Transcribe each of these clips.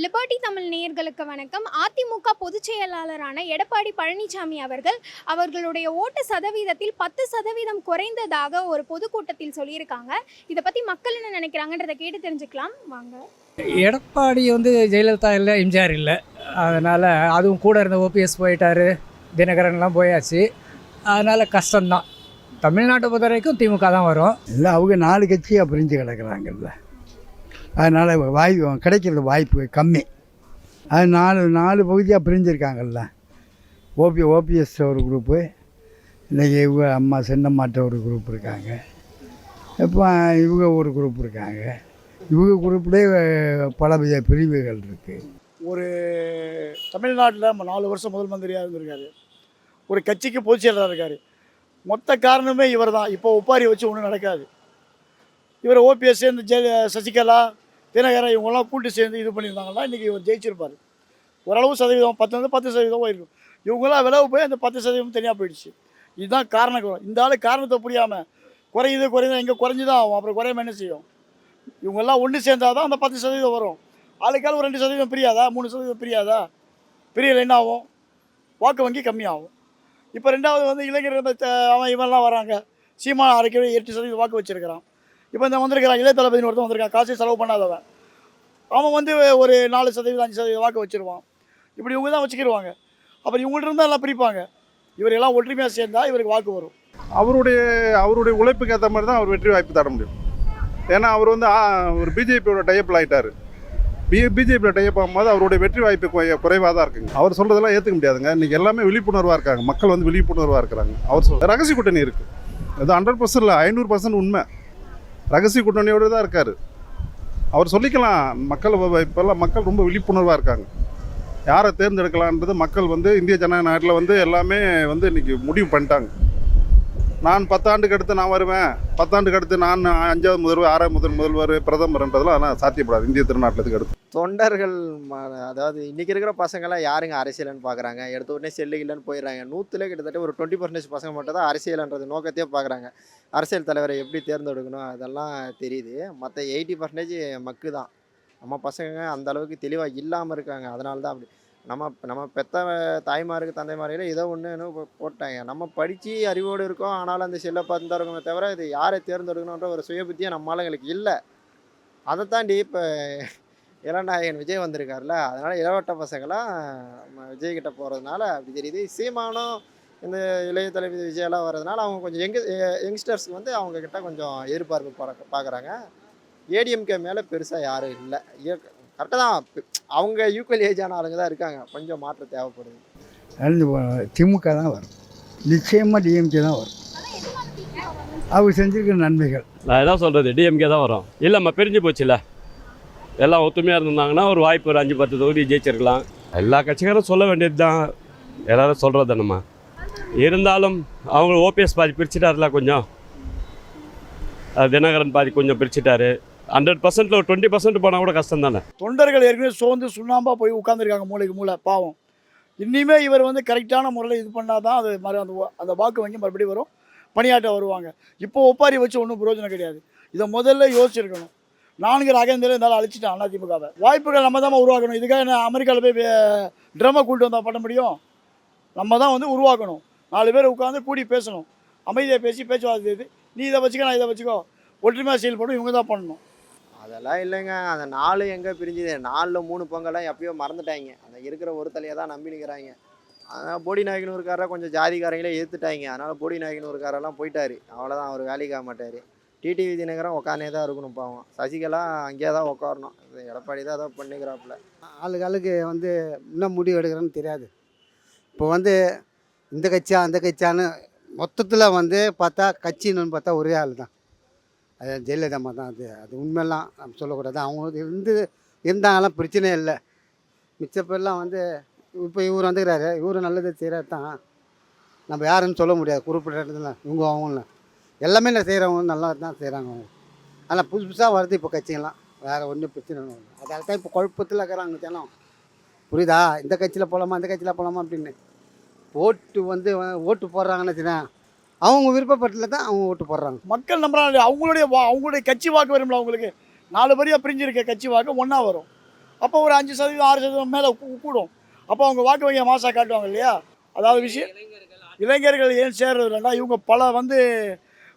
Liberty Tamil நேயர்களுக்கு வணக்கம். அதிமுக பொதுச் செயலாளரான எடப்பாடி பழனிசாமி அவர்கள் அவர்களுடைய ஓட்டு சதவீதத்தில் பத்து சதவீதம் குறைந்ததாக ஒரு பொதுக்கூட்டத்தில் சொல்லியிருக்காங்க. இதை பற்றி மக்கள் என்ன நினைக்கிறாங்கன்றதை கேட்டு தெரிஞ்சுக்கலாம். வாங்க. எடப்பாடி வந்து ஜெயலலிதா இல்லை எம்ஜிஆர் இல்லை. அதனால் அதுவும் கூட இருந்த ஓபிஎஸ் போயிட்டாரு தினகரன்லாம் போயாச்சு. அதனால் கஷ்டம்தான். தமிழ்நாட்டை பொறுத்த வரைக்கும் திமுக தான் வரும். இல்லை அவங்க நாலு கட்சியாக பிரிஞ்சு கிடக்குறாங்கல்ல. அதனால் வாய்ப்பு கிடைக்கிறது வாய்ப்பு கம்மி. அது நாலு நாலு பகுதியாக பிரிஞ்சிருக்காங்கல்ல. O P O P S ஒரு குரூப்பு இன்றைக்கி இவங்க அம்மா சின்னம்மாட்ட ஒரு குரூப் இருக்காங்க. இப்போ இவங்க ஒரு குரூப் இருக்காங்க. இவங்க குரூப்லேயே பல வித பிரிவுகள் இருக்குது ஒரு தமிழ்நாட்டில் நம்ம நாலு வருஷம் முதல் மந்திரியாக இருந்திருக்காரு. ஒரு கட்சிக்கு பொதுச் செயலராக இருக்கார். மொத்த காரணமே இவர் தான் இப்போ ஒப்பாரி வச்சு ஒன்றும் நடக்காது. இவர் ஓபிஎஸ் இந்த ஜெய சசிகலா தினகரன் இவங்கெல்லாம் கூட்டு சேர்ந்து இது பண்ணியிருந்தாங்கன்னா இன்றைக்கி இவர் ஜெயிச்சிருப்பார். ஓரளவு சதவீதம் பத்து வந்து பத்து சதவீதம் போயிருக்கும் இவங்கெல்லாம் விளவு போய் அந்த பத்து சதவீதம் தனியாக போயிடுச்சு. இதுதான் காரணம் இந்த ஆள் காரணத்தை புரியாமல் குறையுது குறையுது எங்கே குறைஞ்சி தான் ஆகும். அப்புறம் குறையாம என்ன செய்யும்? இவங்கெல்லாம் ஒன்று சேர்ந்தால் தான் அந்த பத்து சதவீதம் வரும். ஆளுக்கால் ஒரு ரெண்டு சதவீதம் பிரியாதா? மூணு சதவீதம் பிரியாதா? பிரியல என்ன ஆகும்? வாக்கு வங்கி கம்மியாகும். இப்போ ரெண்டாவது வந்து இளைஞர்கள் அவன் இவன்லாம் வராங்க. சீமான அரைக்கவே எட்டு சதவீதம் வாக்கு வச்சிருக்கிறான். இப்போ இந்த வந்திருக்கிறான் இளைய தளபதினு ஒருத்தன் வந்திருக்கான் காசே செலவு பண்ணாதவன். அவன் வந்து ஒரு நாலு சதவீதம் அஞ்சு சதவீதம் வாக்கு வச்சிருவான். இப்படி இவங்க தான் வச்சுக்கிடுவாங்க அப்புறம் இவங்கள்ட்ட இருந்தால் எல்லாம் பிரிப்பாங்க. இவர் எல்லாம் ஒற்றுமையாக சேர்ந்தால் இவருக்கு வாக்கு வரும். அவருடைய அவருடைய உழைப்புக்கு ஏற்ற மாதிரி தான் அவர் வெற்றி வாய்ப்பு தர முடியும். ஏன்னா அவர் வந்து ஒரு பிஜேபியோட டைப்பில் ஆகிட்டார் பி பிஜேபியில் டைப் ஆகும்போது அவருடைய வெற்றி வாய்ப்பு குறைவாக தான் இருக்குங்க. அவர் சொல்கிறதெல்லாம் ஏற்றுக்க முடியாதுங்க. இன்றைக்கி எல்லாமே விழிப்புணர்வாக இருக்காங்க. மக்கள் வந்து விழிப்புணர்வாக இருக்கிறாங்க. அவர் சொல் ரகசிய கூட்டணி இருக்குது அது ஹண்ட்ரட் பர்சன்ட் இல்லை ஐநூறு பர்சன்ட் உண்மை. ரகசிய கூட்டணியோடு தான் இருக்கார். அவர் சொல்லிக்கலாம் மக்கள் இப்போல்லாம் மக்கள் ரொம்ப விழிப்புணர்வாக இருக்காங்க. யாரை தேர்ந்தெடுக்கலான்றது மக்கள் வந்து இந்திய ஜனநாயக நாட்டில் வந்து எல்லாமே வந்து இன்றைக்கி முடிவு பண்ணிட்டாங்க. நான் பத்தாண்டுக்கு அடுத்து நான் வருவேன். பத்தாண்டுக்கு அடுத்து நான் அஞ்சாவது முதல்வர் ஆறாவது முதல் முதல்வர் பிரதமர்ன்றதெல்லாம் அதெல்லாம் சாத்தியப்படாது. இந்திய திருநாட்டத்துக்கு அடுத்து. தொண்டர்கள் ம- அதாவது இன்றைக்கி இருக்கிற பசங்கள்லாம் யாருங்க அரசியல்னு பார்க்குறாங்க எடுத்த உடனே செல்லு இல்லைன்னு போயிடுறாங்க. நூற்றுல கிட்டத்தட்ட ஒரு டுவெண்ட்டி பர்சன்டேஜ் பசங்க மட்டும் தான் அரசியல்ன்றது நோக்கத்தையே பார்க்குறாங்க அரசியல் தலைவரை எப்படி தேர்ந்தெடுக்கணும்? அதெல்லாம் தெரியுது. மற்ற எயிட்டி பர்சன்டேஜ் மக்கு தான். நம்ம பசங்க அந்த அளவுக்கு தெளிவாக இல்லாமல் இருக்காங்க. அதனால தான் அப்படி. நம்ம நம்ம பெத்த தாய்மாருக்கு தந்தைமாரையில ஏதோ ஒன்று போட்டாங்க. நம்ம படித்து அறிவோடு இருக்கோம். ஆனாலும் அந்த செல்லை பார்த்து தான் இருக்கோமே தவிர இது யாரை தேர்ந்தெடுக்கணுன்ற ஒரு சுயபுத்தியாக நம்ம ஆளுங்களுக்கு இல்லை. அதை தாண்டி இப்போ இளநாயகன் விஜய் வந்திருக்காருல அதனால் இளவட்ட பசங்களாம் நம்ம விஜய்கிட்ட போகிறதுனால அப்படி தெரியுது. சீமானும் இந்த இளைய தளபதி விஜயெல்லாம் வர்றதுனால அவங்க கொஞ்சம் எங்க யங்ஸ்டர்ஸ்க்கு வந்து அவங்கக்கிட்ட கொஞ்சம் எதிர்பார்ப்பு பார்க்க பார்க்குறாங்க ஏடிஎம்கே மேலே பெருசாக யாரும் இல்லை. கரெக்டாக தான். அவங்க ஈக்குவல் ஏஜான ஆளுங்க தான் இருக்காங்க. கொஞ்சம் மாற்றம் தேவைப்படுது. நடந்து திமுக தான் வரும். நிச்சயமாக டிஎம்கே தான் வரும். அவங்க செஞ்சிருக்கிற நன்மைகள். நான் எதாவது சொல்கிறது டிஎம்கே தான் வரும். இல்லைம்மா பிரிஞ்சு போச்சுல எல்லாம் ஒத்துமையாக இருந்திருந்தாங்கன்னா ஒரு வாய்ப்பு ஒரு அஞ்சு பத்து தொகுதி ஜெயிச்சிருக்கலாம். எல்லா கட்சிக்காரும் சொல்ல வேண்டியது தான் எல்லாரும் சொல்கிறது நம்ம. இருந்தாலும் அவங்க ஓபிஎஸ் பாதி பிரிச்சுட்டாருல கொஞ்சம். தினகரன் பாதி கொஞ்சம் பிரிச்சுட்டாரு. ஹண்ட்ரட் பர்சன்ட்ல ஒரு டுவெண்ட்டி பர்சன்ட் போனால் கூட கஷ்டம் தானே தொண்டர்கள் ஏற்கனவே சோர்ந்து சுண்ணாம்பா போய் உட்காந்துருக்காங்க மூளைக்கு மூளை பாவம். இனிமே இவர் வந்து கரெக்டான முறையில் இது பண்ணால் தான் அது மறு அந்த வா- அந்த வாக்கு வங்கி மறுபடியும் வரும். பணியாற்ற வருவாங்க. இப்போ ஒப்பாரி வச்சு ஒன்றும் பிரயோஜனம் கிடையாது. இதை முதல்ல யோசிச்சிருக்கணும். நான்கு ராகேந்திரன் இருந்தாலும் அழிச்சிட்டான் அதிமுகவை. வாய்ப்புகள் நம்ம தான் உருவாக்கணும். இதுக்காக என்ன அமெரிக்காவில் போய் ட்ரம்மை கூப்பிட்டு வந்தால் பண்ண முடியும்? நம்ம தான் வந்து உருவாக்கணும். நாலு பேர் உட்காந்து கூடி பேசணும். அமைதியாக பேசி பேச்சுவார்த்தை நீ இதை வச்சுக்கோ நான் இதை வச்சுக்கோ. ஒற்றுமையாக செயல்படும் இவங்க தான் பண்ணணும். அதெல்லாம் இல்லைங்க. அந்த நாலு எங்கே பிரிஞ்சுது? நாலில் மூணு பொங்கலாம் எப்பயோ மறந்துட்டாங்க. அந்த இருக்கிற ஒரு தலையை தான் நம்பி நிற்கிறாங்க அதனால் போடி நாயக்கனூருக்காரரை கொஞ்சம் ஜாதிக்காரங்களே ஏற்றுட்டாங்க அதனால் போடி நாயகனூர்காரெல்லாம் போயிட்டார். அவ்வளோதான் அவர் வேலைக்கு ஆக மாட்டார். டிடிவி தினகரன் உட்காந்தே தான் இருக்கணும் பாவம். சசிகலா அங்கேயே தான் உட்காரணும் எடப்பாடி தான் ஏதோ பண்ணிக்கிறாப்புல. ஆளுக்காளுக்கு வந்து என்ன முடிவு எடுக்கிறேன்னு தெரியாது. இப்போ வந்து இந்த கட்சியா அந்த கட்சியான்னு மொத்தத்தில் வந்து பார்த்தா கட்சின்னு பார்த்தா ஒரே ஆள் தான் அது ஜெயலலிதா அம்மா தான் அது அது உண்மையெல்லாம் நம்ம சொல்லக்கூடாது. அவங்க இருந்து இருந்தாங்கலாம் பிரச்சனை இல்லை. மிச்சப்பெல்லாம் வந்து இப்போ இவர் வந்துக்கிறாரு. இவர் நல்லது செய்கிறாரு தான். நம்ம யாருன்னு சொல்ல முடியாது. குறிப்பிட்ட இடத்துல. இவங்க அவங்களும் எல்லாமே நான் செய்கிறவங்க நல்லா தான் செய்கிறாங்க அவங்க. ஆனால் புதுசு புதுசாக வருது இப்போ கட்சிங்கெல்லாம் வேறு ஒன்றும் பிரச்சனை இல்லை. அதால் தான் இப்போ குழப்பத்தில் இருக்கிறாங்க ஜனம். புரியுதா? இந்த கட்சியில் போகலாமா இந்த கட்சியில் போகலாமா அப்படின்னு. ஓட்டு வந்து ஓட்டு போடுறாங்கன்னு வச்சுக்கேன் அவங்க விருப்பப்பட்டில் தான் அவங்க ஓட்டு போடுறாங்க. மக்கள் நம்புறாங்க அவங்களுடைய வா அவங்களுடைய கட்சி வாக்கு வரும்ல அவங்களுக்கு? நாலு வரியாக பிரிஞ்சிருக்க கட்சி வாக்கு ஒன்றா வரும். அப்போ ஒரு அஞ்சு சதவீதம் ஆறு சதவீதம் மேலே கூடும். அப்போ அவங்க வாக்கு வங்கியை மாசாக காட்டுவாங்க இல்லையா? அதாவது விஷயம் இளைஞர்கள் ஏன் சேர்றது இல்லைன்னா இவங்க பல வந்து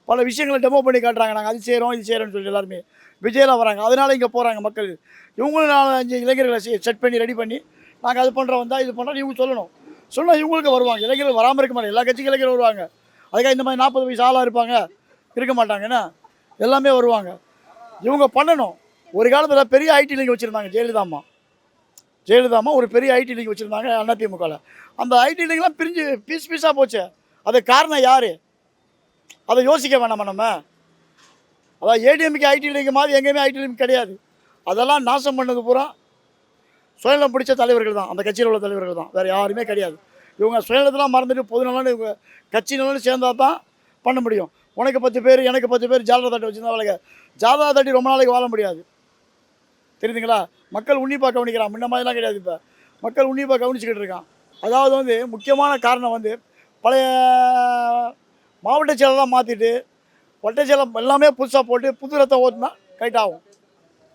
பல விஷயங்களை டெமோ பண்ணி காட்டுறாங்க. நாங்கள் அது செய்கிறோம் இது செய்கிறோம்னு சொல்லி எல்லாருமே. விஜயில் வராங்க. அதனால இங்கே போகிறாங்க மக்கள். இவங்களும் நாலு அஞ்சு இளைஞர்களை செட் பண்ணி ரெடி பண்ணி நாங்கள் அது பண்ணுறோம் வந்தால் இது பண்ணுறோம் இவங்க சொல்லணும். சொன்னால் இவங்களுக்கு வருவாங்க. இளைஞர்கள் வராமல் இருக்க மாட்டாங்க. எல்லா கட்சிக்கும் இளைஞர்கள் வருவாங்க. அதுக்காக இந்த மாதிரி நாற்பது வயசு ஆளாக இருப்பாங்க. இருக்க மாட்டாங்கன்னா எல்லாமே வருவாங்க. இவங்க பண்ணணும். ஒரு காலத்தில் பெரிய ஐடி லிங்க் வச்சுருந்தாங்க ஜெயலலிதாம்மா. ஜெயலலிதாமா ஒரு பெரிய ஐடி லிங்க் வச்சுருந்தாங்க அதிமுகவில் அந்த ஐடி லிங்க்லாம் பிரிஞ்சு பீஸ் பீஸாக போச்சு. அது காரணம் யார்? அதை யோசிக்க வேணாமா நம்ம? அதான் ஏடிஎம்க்கு ஐடி லிங்க் மாதிரி எங்கேயுமே ஐடி லிங்க் கிடையாது. அதெல்லாம் நாசம் பண்ணது பூரா சுயநலம் பிடிச்ச தலைவர்கள் தான். அந்த கட்சியில் உள்ள தலைவர்கள் தான். வேறு யாருமே கிடையாது. இவங்க சுயநலத்தெல்லாம் மறந்துட்டு பொதுநலன்னு இவங்க கட்சி நலன்னு சேர்ந்தா தான் பண்ண முடியும். உனக்கு பத்து பேர் எனக்கு பத்து பேர் ஜாதகா தட்டி வச்சுருந்தா வாழ்க. ஜாதகா தட்டி ரொம்ப நாளைக்கு வாழ முடியாது. தெரியுதுங்களா? மக்கள் உன்னிப்பாக கவனிக்கிறான். முன்ன மாதிரிலாம் கிடையாது இப்போ. மக்கள் உன்னிப்பாக கவனிச்சுக்கிட்டு இருக்கான். அதாவது வந்து முக்கியமான காரணம் வந்து பழைய மாவட்ட செயலெல்லாம் மாற்றிட்டு ஒட்டை செயலம் எல்லாமே புதுசாக போட்டு புது ரத்தம் ஓட்டுனா கரெக்ட் ஆகும்.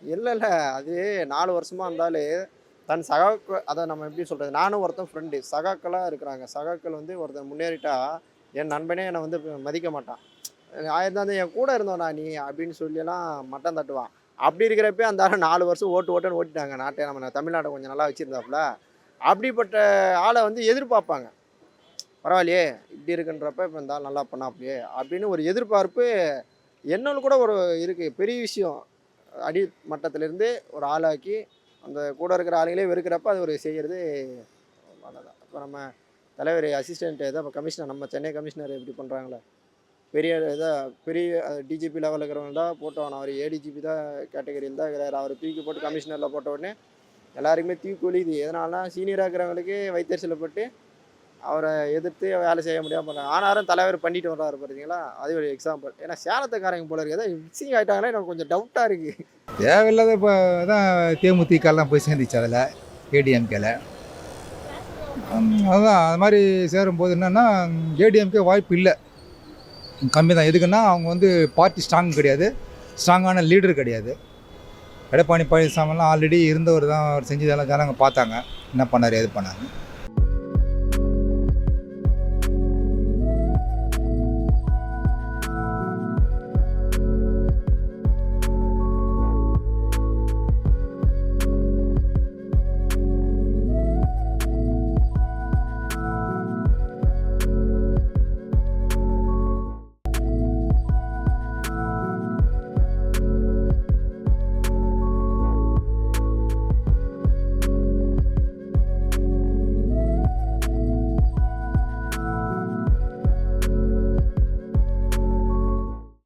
இல்லை இல்லை. அது நாலு வருஷமாக இருந்தாலும் தன் சகாக்கள் அதை நம்ம எப்படி சொல்கிறது நானும் ஒருத்தன் ஃப்ரெண்டு சகாக்களாக இருக்கிறாங்க. சகாக்கள் வந்து ஒருத்தன் முன்னேறிட்டா என் நண்பனே என்னை வந்து மதிக்க மாட்டான். ஆயிரம் என் கூட இருந்தோண்ணா நீ அப்படின்னு சொல்லியெல்லாம் மட்டம் தட்டுவான். அப்படி இருக்கிறப்ப அந்த ஆள் நாலு வருஷம் ஓட்டு ஓட்டுன்னு ஓட்டிட்டாங்க. நாட்டை நம்ம தமிழ்நாட்டை கொஞ்சம் நல்லா வச்சுருந்தாப்புல. அப்படிப்பட்ட ஆளை வந்து எதிர்பார்ப்பாங்க. பரவாயில்லையே இப்படி இருக்குன்றப்ப இப்போ இந்த ஆள் நல்லா பண்ணாப்லையே அப்படின்னு ஒரு எதிர்பார்ப்பு என்னன்னு கூட ஒரு இருக்குது பெரிய விஷயம். அடி மட்டத்திலேருந்து ஒரு ஆளாக்கி அந்த கூட இருக்கிற ஆளுங்களே வெறுக்கிறப்ப அது ஒரு செய்கிறது நல்லதான் இப்போ நம்ம தலைவர் அசிஸ்டண்ட் ஏதோ இப்போ கமிஷனர் நம்ம சென்னை கமிஷனர் எப்படி பண்ணுறாங்களே பெரிய இதாக பெரிய டிஜிபி லெவலில் இருக்கிறவங்க தான் போட்டோம் அவர் ஏடிஜிபி தான் கேட்டகரியில் தான் இருக்கிறார். அவர் தூக்கி போட்டு கமிஷனரில் போட்ட உடனே எல்லாருக்குமே தூக்கி ஒழியுது எதனால்னா சீனியராக இருக்கிறவங்களுக்கு வைத்தறிச்சலில் போட்டு அவரை எதிர்த்து வேலை செய்ய முடியாமல் பண்ணாங்க ஆனாலும் தலைவர் பண்ணிட்டு வர்றாரு பார்த்தீங்களா அது ஒரு எக்ஸாம்பிள் ஏன்னா சேலத்துக்காரங்க போல இருக்குது ஏதோ மிக்சிங் ஆகிட்டாங்களே எனக்கு கொஞ்சம் டவுட்டாக இருக்குது தேவையில்லாத இப்போ தான் தேமுதிகலாம் போய் சேர்ந்துச்சு அதில் ஏடிஎம்கேல அதுதான் அது மாதிரி சேரும்போது என்னென்னா ஏடிஎம்கே வாய்ப்பு இல்லை. கம்மி தான் எதுக்குன்னா அவங்க வந்து பார்ட்டி ஸ்ட்ராங் கிடையாது. ஸ்ட்ராங்கான லீடர் கிடையாது. எடப்பாடி பழனிசாமிலாம் ஆல்ரெடி இருந்தவர் தான் அவர் செஞ்சதெல்லாம் ஜனங்க பார்த்தாங்க. என்ன பண்ணார் எது பண்ணாங்க